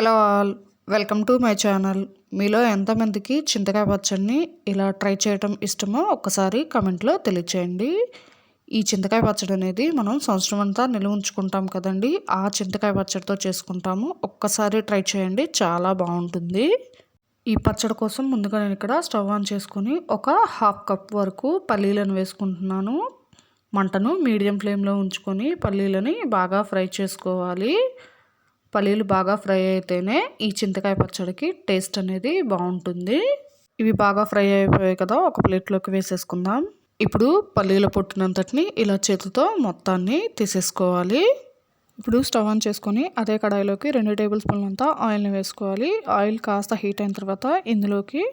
Hello all. Welcome to my channel. మీలో ఎంతమందికి చింతకాయ పచ్చడిని ఇలా ట్రై చేయటం ఇష్టమో ఒక్కసారి కమెంట్లో తెలియచేయండి. ఈ చింతకాయ పచ్చడి అనేది మనం సంవత్సరం అంతా నిల్వ ఉంచుకుంటాం కదండి. ఆ చింతకాయ పచ్చడితో చేసుకుంటాము. ఒక్కసారి ట్రై చేయండి చాలా బాగుంటుంది. ఈ పచ్చడి కోసం ముందుగా నేను ఇక్కడ స్టవ్ ఆన్ చేసుకొని ఒక హాఫ్ కప్ వరకు పల్లీలను వేసుకుంటున్నాను. మంటను మీడియం ఫ్లేమ్లో ఉంచుకొని పల్లీలని బాగా ఫ్రై చేసుకోవాలి. పల్లీలు బాగా ఫ్రై అయితేనే ఈ చింతకాయ పచ్చడికి టేస్ట్ అనేది బాగుంటుంది. ఇవి బాగా ఫ్రై అయిపోయాయి కదా ఒక ప్లేట్లోకి వేసేసుకుందాం. ఇప్పుడు పల్లీల పొట్టునంతటిని ఇలా చేతితో మొత్తాన్ని తీసేసుకోవాలి. ఇప్పుడు స్టవ్ ఆన్ చేసుకొని అదే కడాయిలోకి రెండు టేబుల్ స్పూన్లు ఆయిల్ని వేసుకోవాలి. ఆయిల్ కాస్త హీట్ అయిన తర్వాత ఇందులోకి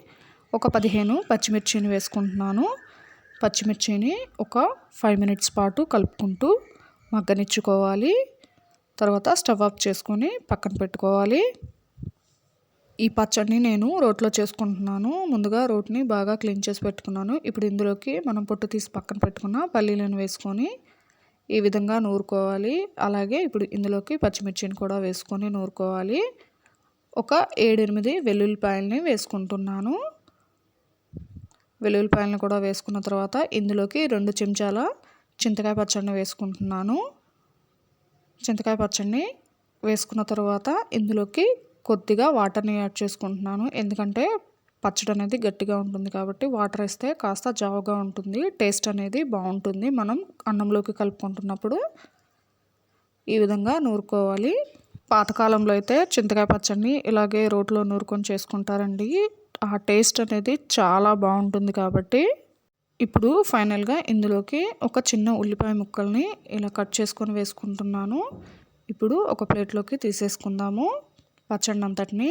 ఒక పదిహేను పచ్చిమిర్చిని వేసుకుంటున్నాను. పచ్చిమిర్చిని ఒక ఫైవ్ మినిట్స్ పాటు కలుపుకుంటూ మగ్గనిచ్చుకోవాలి. తర్వాత స్టవ్ ఆఫ్ చేసుకొని పక్కన పెట్టుకోవాలి. ఈ పచ్చడిని నేను రోట్లో చేసుకుంటున్నాను. ముందుగా రోట్ని బాగా క్లీన్ చేసి పెట్టుకున్నాను. ఇప్పుడు ఇందులోకి మనం పొట్టు తీసి పక్కన పెట్టుకున్న పల్లీలను వేసుకొని ఈ విధంగా నూరుకోవాలి. అలాగే ఇప్పుడు ఇందులోకి పచ్చిమిర్చిని కూడా వేసుకొని నూరుకోవాలి. ఒక ఏడెనిమిది వెల్లుల్లిపాయలని వేసుకుంటున్నాను. వెల్లుల్లిపాయలను కూడా వేసుకున్న తర్వాత ఇందులోకి రెండు చెంచాల చింతకాయ పచ్చడిని వేసుకుంటున్నాను. చింతకాయ పచ్చడిని వేసుకున్న తర్వాత ఇందులోకి కొద్దిగా వాటర్ని యాడ్ చేసుకుంటున్నాను. ఎందుకంటే పచ్చడి అనేది గట్టిగా ఉంటుంది కాబట్టి వాటర్ వేస్తే కాస్త జావుగా ఉంటుంది టేస్ట్ అనేది బాగుంటుంది. మనం అన్నంలోకి కలుపుకుంటున్నప్పుడు ఈ విధంగా నూరుకోవాలి. పాతకాలంలో అయితే చింతకాయ పచ్చడిని ఇలాగే రోట్లో నూరుకొని చేసుకుంటారండి. ఆ టేస్ట్ అనేది చాలా బాగుంటుంది కాబట్టి ఇప్పుడు ఫైనల్గా ఇందులోకి ఒక చిన్న ఉల్లిపాయ ముక్కల్ని ఇలా కట్ చేసుకొని వేసుకుంటున్నాను. ఇప్పుడు ఒక ప్లేట్లోకి తీసేసుకుందాము. పచ్చడి అంతటిని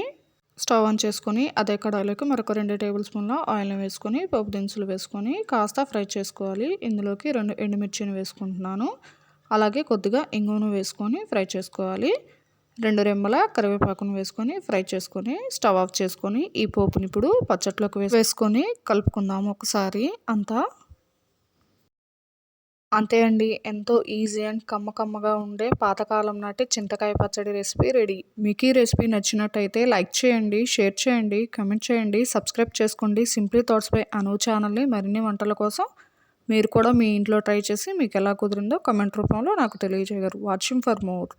స్టవ్ ఆన్ చేసుకొని అదే కడాయిలోకి మరొక రెండు టేబుల్ స్పూన్ల ఆయిల్ని వేసుకొని పప్పు దినుసులు వేసుకొని కాస్త ఫ్రై చేసుకోవాలి. ఇందులోకి రెండు ఎండుమిర్చిని వేసుకుంటున్నాను. అలాగే కొద్దిగా ఇంగువను వేసుకొని ఫ్రై చేసుకోవాలి. రెండు రెమ్మల కరివేపాకును వేసుకొని ఫ్రై చేసుకొని స్టవ్ ఆఫ్ చేసుకొని ఈ పోపుని ఇప్పుడు పచ్చట్లోకి వేసుకొని కలుపుకుందాము ఒకసారి అంతా. అంతే అండి ఎంతో ఈజీ అండ్ కమ్మ కమ్మగా ఉండే పాతకాలం నాటి చింతకాయ పచ్చడి రెసిపీ రెడీ. మీకు ఈ రెసిపీ నచ్చినట్టయితే లైక్ చేయండి షేర్ చేయండి కమెంట్ చేయండి సబ్స్క్రైబ్ చేసుకోండి. సింప్లీ థాట్స్ బై అను ఛానల్ని మరిన్ని వంటల కోసం మీరు కూడా మీ ఇంట్లో ట్రై చేసి మీకు ఎలా కుదిరిందో కమెంట్ రూపంలో నాకు తెలియజేయగలరు. Watching for more.